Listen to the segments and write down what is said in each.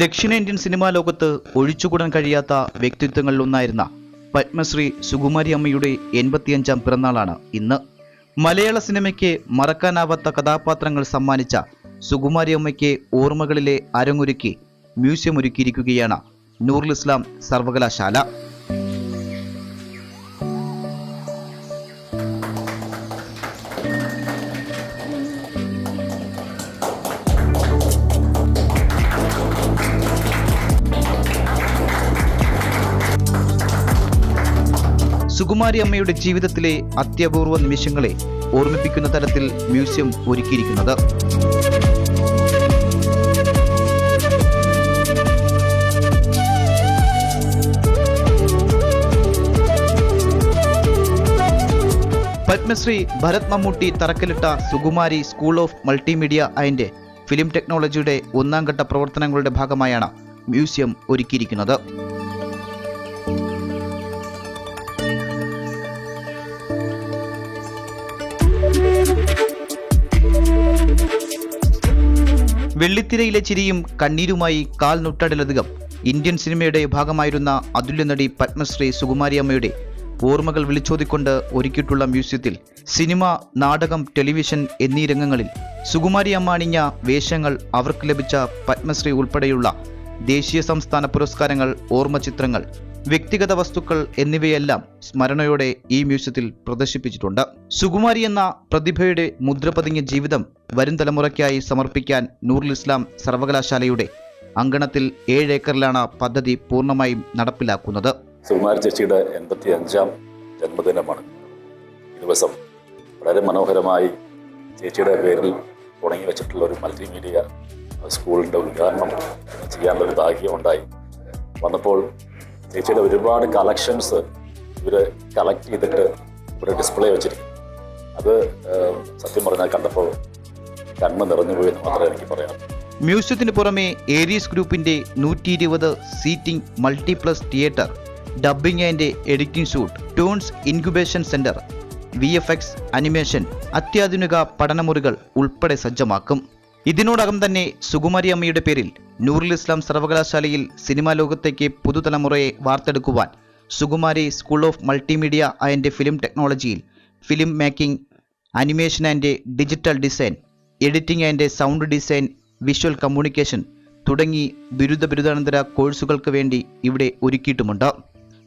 ദക്ഷിണേന്ത്യൻ സിനിമാ ലോകത്ത് ഒഴിച്ചുകൂടാൻ കഴിയാത്ത വ്യക്തിത്വങ്ങളിലൊന്നായിരുന്ന പത്മശ്രീ സുകുമാരി അമ്മയുടെ എൺപത്തിയഞ്ചാം പിറന്നാളാണ് ഇന്ന്. മലയാള സിനിമയ്ക്ക് മറക്കാനാവാത്ത കഥാപാത്രങ്ങൾ സമ്മാനിച്ച സുകുമാരി അമ്മയ്ക്ക് ഓർമ്മകളിലെ അരങ്ങൊരുക്കി മ്യൂസിയം ഒരുക്കിയിരിക്കുകയാണ് നൂറുൽ ഇസ്ലാം സർവകലാശാല. സുകുമാരി അമ്മയുടെ ജീവിതത്തിലെ അത്യപൂർവ നിമിഷങ്ങളെ ഓർമ്മിപ്പിക്കുന്ന തരത്തിൽ മ്യൂസിയം ഒരുക്കിയിരിക്കുന്നത്. Padmashri Bharat Mammootty തറക്കല്ലിട്ട Sukumari school of multimedia and film ടെക്നോളജിയുടെ ഒന്നാം ഘട്ട പ്രവർത്തനങ്ങളുടെ ഭാഗമായാണ് മ്യൂസിയം ഒരുക്കിയിരിക്കുന്നത്. വെള്ളിത്തിരയിലെ ചിരിയും കണ്ണീരുമായി കാൽ നൂറ്റാണ്ടിലധികം ഇന്ത്യൻ സിനിമയുടെ ഭാഗമായിരുന്ന അതുല്യ നടി പത്മശ്രീ സുകുമാരി അമ്മയുടെ ഓർമ്മകൾ വിളിച്ചോതിക്കൊണ്ട് ഒരുക്കിയിട്ടുള്ള മ്യൂസിയത്തിൽ സിനിമ നാടകം ടെലിവിഷൻ എന്നീ രംഗങ്ങളിൽ സുകുമാരി അമ്മ അണിഞ്ഞ വേഷങ്ങൾ അവർക്ക് ലഭിച്ച പത്മശ്രീ ഉൾപ്പെടെയുള്ള ദേശീയ സംസ്ഥാന പുരസ്കാരങ്ങൾ ഓർമ്മ ചിത്രങ്ങൾ വ്യക്തിഗത വസ്തുക്കൾ എന്നിവയെല്ലാം സ്മരണയോടെ ഈ മ്യൂസിയത്തിൽ പ്രദർശിപ്പിച്ചിട്ടുണ്ട്. സുകുമാരി എന്ന പ്രതിഭയുടെ മുദ്ര പതിഞ്ഞ ജീവിതം വരും തലമുറയ്ക്കായി സമർപ്പിക്കാൻ നൂറുൽ ഇസ്ലാം സർവകലാശാലയുടെ അങ്കണത്തിൽ ഏഴ് ഏക്കറിലാണ് പദ്ധതി പൂർണമായും നടപ്പിലാക്കുന്നത്. സുകുമാരി ചേച്ചിയുടെ എൺപത്തി അഞ്ചാം ജന്മദിനമാണ്. ഈ ദിവസം വളരെ മനോഹരമായി ചേച്ചിയുടെ പേരിൽ തുടങ്ങി വെച്ചിട്ടുള്ള ഒരു മൾട്ടിമീഡിയ സ്കൂളിന്റെ ഉദ്ഘാടനം ചെയ്യാനുള്ള ഒരു ഭാഗ്യം ഉണ്ടായി. വന്നപ്പോൾ ചേച്ചിയുടെ ഒരുപാട് കളക്ഷൻസ് ഇവർ കളക്ട് ചെയ്തിട്ട് ഇവിടെ ഡിസ്പ്ലേ വെച്ചിരിക്കും അത് സത്യം പറഞ്ഞാൽ കണ്ടപ്പോൾ കണ്ണ് നിറഞ്ഞു പോയി എന്ന് മാത്രമേ എനിക്ക് പറയാം മ്യൂസിയത്തിന് പുറമെ ഏരീസ് ഗ്രൂപ്പിന്റെ നൂറ്റി ഇരുപത് seating multiplex theatre dubbing and editing shoot toons incubation centre V F X animation അത്യാധുനിക പഠനമുറികൾ ഉൾപ്പെടെ സജ്ജമാക്കും. ഇതിനോടകം തന്നെ സുകുമാരി അമ്മയുടെ പേരിൽ നൂറുൽ ഇസ്ലാം സർവകലാശാലയിൽ സിനിമാ ലോകത്തേക്ക് പുതുതലമുറയെ വാർത്തെടുക്കുവാൻ Sukumari school of multimedia and film ടെക്നോളജിയിൽ film making animation and digital design editing and sound design visual communication തുടങ്ങി ബിരുദ ബിരുദാനന്തര കോഴ്സുകൾക്ക് വേണ്ടി ഇവിടെ ഒരുക്കിയിട്ടുമുണ്ട്.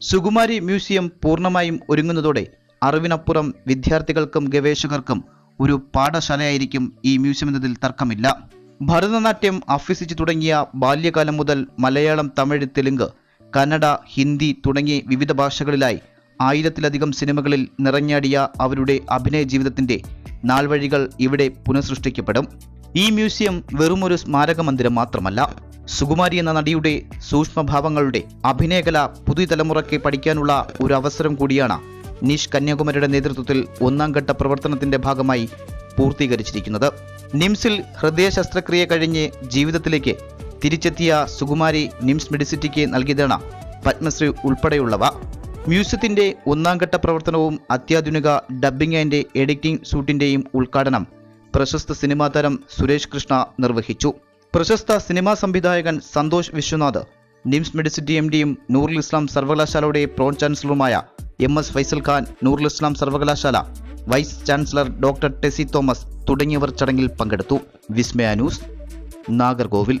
സുകുമാരി മ്യൂസിയം പൂർണമായും ഒരുങ്ങുന്നതോടെ അറിവിനപ്പുറം വിദ്യാർത്ഥികൾക്കും ഗവേഷകർക്കും ഒരു പാഠശാലയായിരിക്കും ഈ മ്യൂസിയം എന്നതിൽ തർക്കമില്ല. ഭരതനാട്യം അഭ്യസിച്ചു തുടങ്ങിയ ബാല്യകാലം മുതൽ മലയാളം തമിഴ് തെലുങ്ക് കന്നഡ ഹിന്ദി തുടങ്ങിയ വിവിധ ഭാഷകളിലായി ആയിരത്തിലധികം സിനിമകളിൽ നിറഞ്ഞാടിയ അവരുടെ അഭിനയ ജീവിതത്തിന്റെ നാൾവഴികൾ ഇവിടെ പുനഃസൃഷ്ടിക്കപ്പെടും. ഈ മ്യൂസിയം വെറുമൊരു സ്മാരക മന്ദിരം മാത്രമല്ല സുകുമാരി എന്ന നടിയുടെ സൂക്ഷ്മഭാവങ്ങളുടെ അഭിനയകല പുതിയ തലമുറയ്ക്ക് പഠിക്കാനുള്ള ഒരു അവസരം കൂടിയാണ് നിഷ് കന്യാകുമാരിയുടെ നേതൃത്വത്തിൽ ഒന്നാം ഘട്ട പ്രവർത്തനത്തിന്റെ ഭാഗമായി പൂർത്തീകരിച്ചിരിക്കുന്നത്. നിംസിൽ ഹൃദയ ശസ്ത്രക്രിയ കഴിഞ്ഞ് ജീവിതത്തിലേക്ക് തിരിച്ചെത്തിയ സുകുമാരി നിംസ് മെഡിസിറ്റിക്ക് നൽകിയതാണ് പത്മശ്രീ ഉൾപ്പെടെയുള്ളവ. മ്യൂസിയത്തിന്റെ ഒന്നാം ഘട്ട പ്രവർത്തനവും അത്യാധുനിക ഡബ്ബിംഗ് ആൻഡ് എഡിറ്റിംഗ് ഷൂട്ടിന്റെയും ഉദ്ഘാടനം പ്രശസ്ത സിനിമാ താരം സുരേഷ് കൃഷ്ണ നിർവഹിച്ചു. പ്രശസ്ത സിനിമാ സംവിധായകൻ Santhosh Viswanath NIMS Medicity M ഡിയും നൂറുൽ ഇസ്ലാം സർവകലാശാലയുടെ പ്രോൺ ചാൻസലറുമായ എം എസ് ഫൈസൽ ഖാൻ നൂറുൽ ഇസ്ലാം സർവകലാശാല vice chancellor doctor Tessy Thomas തുടങ്ങിയവർ ചടങ്ങിൽ പങ്കെടുത്തു. വിസ്മയ ന്യൂസ് നാഗർകോവിൽ.